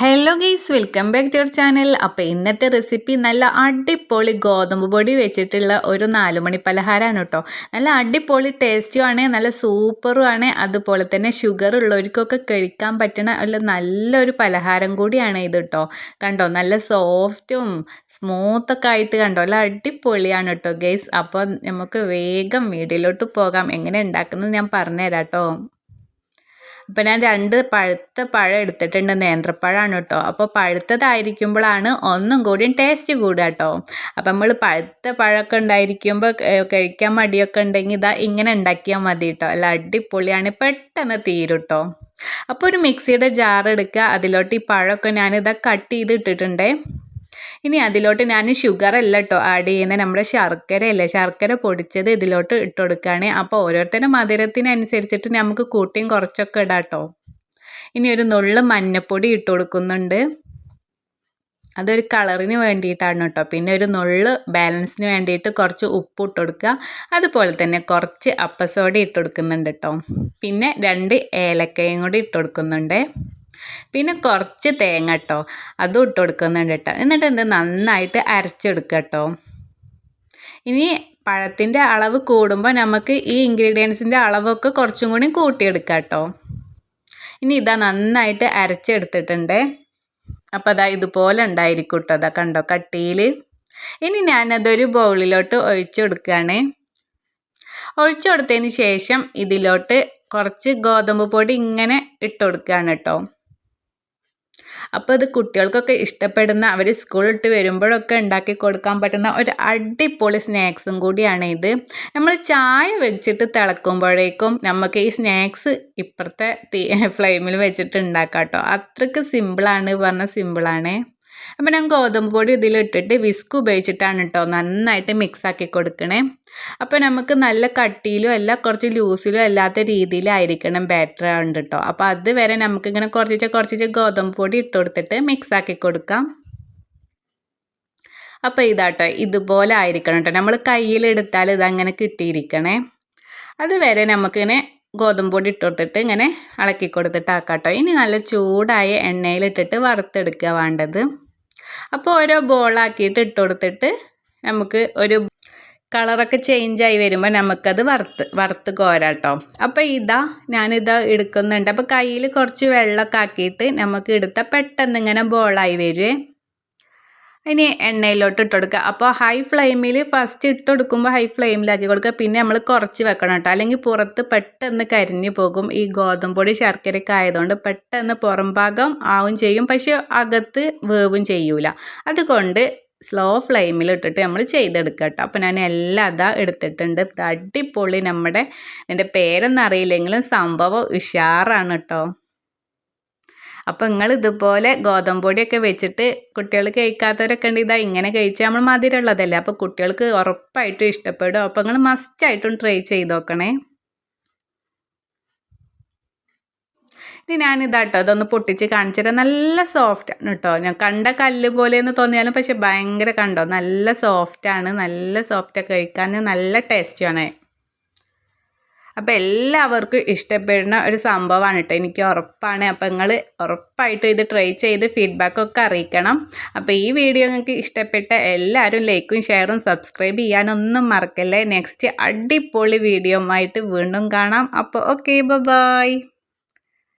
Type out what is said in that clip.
Hello guys welcome back to your channel അപ്പോൾ ഇന്നത്തെ recipe നല്ല അടിപൊളി ഗോതമ്പ് പൊടി വെച്ചിട്ടുള്ള ഒരു നാലുമണി പലഹാരമാണ് കേട്ടോ. നല്ല അടിപൊളി ടേസ്റ്റും ആണ് നല്ല സൂപ്പറും ആണ്. അതുപോലെ തന്നെ ഷുഗർ ഉള്ളവർക്കൊക്കെ കഴിക്കാൻ പറ്റുന്ന നല്ലൊരു പലഹാരം കൂടിയാണ് ഇത് കേട്ടോ. കണ്ടോ നല്ല സോഫ്റ്റും സ്മൂത്തൊക്കെ ആയിട്ട് കണ്ടോ നല്ല അടിപൊളിയാണ് കേട്ടോ ഗെയ്സ് അപ്പോൾ നമുക്ക് വേഗം വീഡിയോയിലോട്ട് പോകാം. എങ്ങനെ ഉണ്ടാക്കുന്നത് ഞാൻ പറഞ്ഞുതരാം കേട്ടോ. അപ്പോൾ ഞാൻ രണ്ട് പഴുത്ത പഴം എടുത്തിട്ടുണ്ട് നേന്ത്രപ്പഴമാണ് കേട്ടോ. അപ്പോൾ പഴുത്തതായിരിക്കുമ്പോഴാണ് ഒന്നും കൂടി ടേസ്റ്റ് കൂടുക കേട്ടോ. അപ്പോൾ നമ്മൾ പഴുത്ത പഴമൊക്കെ ഉണ്ടായിരിക്കുമ്പോൾ കഴിക്കാൻ മടിയൊക്കെ ഉണ്ടെങ്കിൽ ഇതാ ഇങ്ങനെ ഉണ്ടാക്കിയാൽ മതി കേട്ടോ. അല്ല അടിപൊളിയാണ്. പെട്ടെന്ന് തീരും കേട്ടോ. അപ്പോൾ ഒരു മിക്സിയുടെ ജാർ എടുക്കുക. അതിലോട്ട് ഈ പഴമൊക്കെ ഞാനിതാ കട്ട് ചെയ്ത് ഇട്ടിട്ടുണ്ടേ. ഇനി അതിലോട്ട് ഞാൻ ഷുഗർ അല്ല കേട്ടോ ആഡ് ചെയ്യുന്നത് നമ്മുടെ ശർക്കര അല്ലേ? ശർക്കര പൊടിച്ചത് ഇതിലോട്ട് ഇട്ട് കൊടുക്കുകയാണ് അപ്പോൾ ഓരോരുത്തരുടെ മധുരത്തിനനുസരിച്ചിട്ട് നമുക്ക് കൂട്ടിയും കുറച്ചൊക്കെ ഇടാം കേട്ടോ ഇനി ഒരു നുള്ള് മഞ്ഞപ്പൊടി ഇട്ട് കൊടുക്കുന്നുണ്ട്. അതൊരു കളറിന് വേണ്ടിയിട്ടാണ് കേട്ടോ പിന്നെ ഒരു നുള്ള് ബാലൻസിന് വേണ്ടിയിട്ട് കുറച്ച് ഉപ്പ് ഇട്ട് കൊടുക്കുക. അതുപോലെ തന്നെ കുറച്ച് അപ്പസോഡ ഇട്ട് കൊടുക്കുന്നുണ്ട് കേട്ടോ പിന്നെ രണ്ട് ഏലക്കയും കൂടി ഇട്ട് കൊടുക്കുന്നുണ്ട്. പിന്നെ കുറച്ച് തേങ്ങ കേട്ടോ അതും ഇട്ട് കൊടുക്കുന്നുണ്ട് കേട്ടോ എന്നിട്ട് എന്ത്? നന്നായിട്ട് അരച്ചെടുക്കുക കേട്ടോ ഇനി പഴത്തിന്റെ അളവ് കൂടുമ്പോൾ നമുക്ക് ഈ ഇൻഗ്രീഡിയൻസിന്റെ അളവൊക്കെ കുറച്ചും കൂടി കൂട്ടിയെടുക്കാം കേട്ടോ ഇനി ഇതാ നന്നായിട്ട് അരച്ചെടുത്തിട്ടുണ്ട്. അപ്പോൾ അതാ ഇതുപോലെ ഉണ്ടായിരിക്കും കേട്ടോ അതാ കണ്ടോ? കട്ടിയിൽ ഇനി ഞാനതൊരു ബൗളിലോട്ട് ഒഴിച്ചു കൊടുക്കുകയാണ്. ഒഴിച്ചു കൊടുത്തതിന് ശേഷം ഇതിലോട്ട് കുറച്ച് ഗോതമ്പ് പൊടി ഇങ്ങനെ ഇട്ട് കൊടുക്കുകയാണ് കേട്ടോ അപ്പോൾ ഇത് കുട്ടികൾക്കൊക്കെ ഇഷ്ടപ്പെടുന്ന അവർ സ്കൂളിട്ട് വരുമ്പോഴൊക്കെ ഉണ്ടാക്കി കൊടുക്കാൻ പറ്റുന്ന ഒരു അടിപൊളി സ്നാക്സും കൂടിയാണ് ഇത്. നമ്മൾ ചായ വെച്ചിട്ട് തിളക്കുമ്പോഴേക്കും നമുക്ക് ഈ സ്നാക്സ് ഇപ്പുറത്തെ തീ ഫ്ലെയിമിൽ വെച്ചിട്ട് ഉണ്ടാക്കാം കേട്ടോ. അത്രയ്ക്ക് സിമ്പിളാണ് പറഞ്ഞാൽ സിമ്പിളാണ് അപ്പോൾ ഞാൻ ഗോതമ്പ് പൊടി ഇതിലിട്ടിട്ട് വിസ്ക് ഉപയോഗിച്ചിട്ടാണ് കേട്ടോ നന്നായിട്ട് മിക്സ് ആക്കി കൊടുക്കണേ. അപ്പോൾ നമുക്ക് നല്ല കട്ടിയിലും അല്ല കുറച്ച് ലൂസിലും അല്ലാത്ത രീതിയിലായിരിക്കണം ബാറ്റർ ഉണ്ട് കേട്ടോ അപ്പോൾ അതുവരെ നമുക്കിങ്ങനെ കുറച്ച് കുറച്ച് ഗോതമ്പ് പൊടി ഇട്ട് കൊടുത്തിട്ട് മിക്സ് ആക്കി കൊടുക്കാം. അപ്പോൾ ഇതാട്ടോ ഇതുപോലെ ആയിരിക്കണം കേട്ടോ നമ്മൾ കയ്യിലെടുത്താൽ ഇതങ്ങനെ കിട്ടിയിരിക്കണേ. അതുവരെ നമുക്കിങ്ങനെ ഗോതമ്പ് പൊടി ഇട്ട് കൊടുത്തിട്ട് ഇങ്ങനെ ഇളക്കി കൊടുത്തിട്ട് കേട്ടോ ഇനി നല്ല ചൂടായ എണ്ണയിലിട്ടിട്ട് വറുത്തെടുക്കുക വേണ്ടത്. അപ്പോൾ ഓരോ ബോളാക്കിയിട്ട് ഇട്ട് കൊടുത്തിട്ട് നമുക്ക് ഒരു കളറൊക്കെ ചേഞ്ചായി വരുമ്പോൾ നമുക്കത് വറുത്ത് വറുത്ത് കോരാട്ടോ. അപ്പോൾ ഇതാ ഞാനിതാ എടുക്കുന്നുണ്ട്. അപ്പോൾ കയ്യിൽ കുറച്ച് വെള്ളമൊക്കെ ആക്കിയിട്ട് നമുക്ക് എടുത്താൽ പെട്ടെന്ന് ഇങ്ങനെ ബോളായി വരുവേ ഇനി എണ്ണയിലോട്ട് ഇട്ട് കൊടുക്കുക. അപ്പോൾ ഹൈ ഫ്ലെയിമിൽ ഫസ്റ്റ് ഇട്ട് കൊടുക്കുമ്പോൾ ഹൈ ഫ്ലെയിമിലാക്കി കൊടുക്കുക. പിന്നെ നമ്മൾ കുറച്ച് വെക്കണം കേട്ടോ. അല്ലെങ്കിൽ പുറത്ത് പെട്ടെന്ന് കരിഞ്ഞു പോകും. ഈ ഗോതമ്പ് പൊടി ശർക്കരയൊക്കെ ആയതുകൊണ്ട് പെട്ടെന്ന് പുറം ഭാഗം ആവും ചെയ്യും. പക്ഷേ അകത്ത് വേവും ചെയ്യൂല. അതുകൊണ്ട് സ്ലോ ഫ്ലെയിമിൽ ഇട്ടിട്ട് നമ്മൾ ചെയ്തെടുക്കുക കേട്ടോ. അപ്പോൾ ഞാൻ എല്ലാം അതാ എടുത്തിട്ടുണ്ട്. അടിപൊളി നമ്മുടെ എന്റെ പേരൊന്നും അറിയില്ലെങ്കിലും സംഭവം ഉഷാറാണ് കേട്ടോ. അപ്പോൾ നിങ്ങൾ ഇതുപോലെ ഗോതമ്പ് പൊടിയൊക്കെ വെച്ചിട്ട് കുട്ടികൾ കഴിക്കാത്തവരൊക്കെ ഉണ്ട് ഇതാ ഇങ്ങനെ കഴിച്ചാൽ നമ്മൾ മധുരമുള്ളതല്ലേ? അപ്പോൾ കുട്ടികൾക്ക് ഉറപ്പായിട്ടും ഇഷ്ടപ്പെടും. അപ്പോൾ നിങ്ങൾ മസ്റ്റായിട്ടും ട്രൈ ചെയ്ത് നോക്കണേ ഇനി ഞാനിതാട്ടോ അതൊന്ന് പൊട്ടിച്ച് കാണിച്ചിട്ട് നല്ല സോഫ്റ്റ് ആണ് കേട്ടോ. ഞാൻ കണ്ട കല്ല് പോലെയെന്ന് തോന്നിയാലും പക്ഷെ ഭയങ്കര കണ്ടോ? നല്ല സോഫ്റ്റ് ആണ്. നല്ല സോഫ്റ്റ് കഴിക്കാൻ. നല്ല ടേസ്റ്റാണ് അപ്പോൾ എല്ലാവർക്കും ഇഷ്ടപ്പെടുന്ന ഒരു സംഭവമാണ് കേട്ടോ. എനിക്ക് ഉറപ്പാണ്. അപ്പോൾ നിങ്ങൾ ഉറപ്പായിട്ടും ഇത് ട്രൈ ചെയ്ത് ഫീഡ്ബാക്കൊക്കെ അറിയിക്കണം. അപ്പോൾ ഈ വീഡിയോ നിങ്ങൾക്ക് ഇഷ്ടപ്പെട്ട എല്ലാവരും ലൈക്കും ഷെയറും സബ്സ്ക്രൈബ് ചെയ്യാനൊന്നും മറക്കല്ലേ. നെക്സ്റ്റ് അടിപൊളി വീഡിയോ ആയിട്ട് വീണ്ടും കാണാം. അപ്പോൾ ഓക്കെ ബൈ